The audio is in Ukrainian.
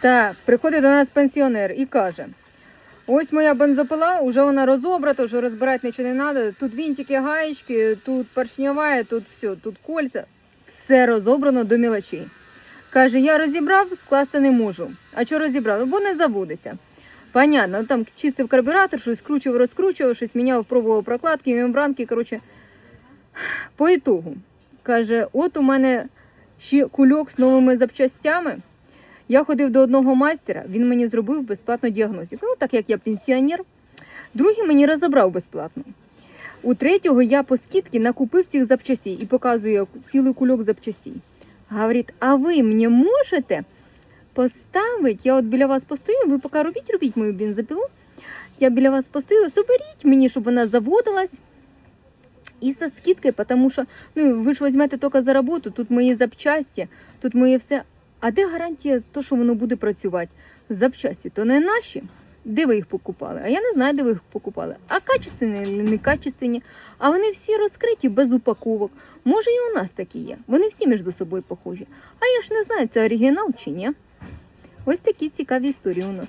Так, приходить до нас пенсіонер і каже: ось моя бензопила, вже вона розобрата, вже розбирати нічого не треба. Тут вінтики, гаєчки, тут поршньова, тут все, тут кольця. Все розобрано до мілочей. Каже, я розібрав, скласти не можу. А що розібрав? Бо не заводиться. Понятно, ну, там чистив карбюратор, щось скручував, розкручував, щось міняв, пробував прокладки, мембранки. Коротше, по ітогу. Каже, от у мене ще кульок з новими запчастями. Я ходив до одного майстера, він мені зробив безплатну діагностику. Ну, так як я пенсіонер, другий мені розібрав безплатно. У третього я по скидці накупив цих запчастей і показую цілий кульок запчастей. Говорить, а ви мені можете поставити, я от біля вас постою, ви поки робіть, робіть мою бензопилу, я біля вас постою, соберіть мені, щоб вона заводилась. І со скидкою, тому що ну, ви ж візьмете тільки за роботу, тут мої запчасті, тут моє все. А де гарантія, то, що воно буде працювати? Запчасті то не наші. Де ви їх покупали? А я не знаю, де ви їх покупали. А качественні не качественні. А вони всі розкриті без упаковок. Може, і у нас такі є. Вони всі між собою похожі. А я ж не знаю, це оригінал чи ні. Ось такі цікаві історії у нас.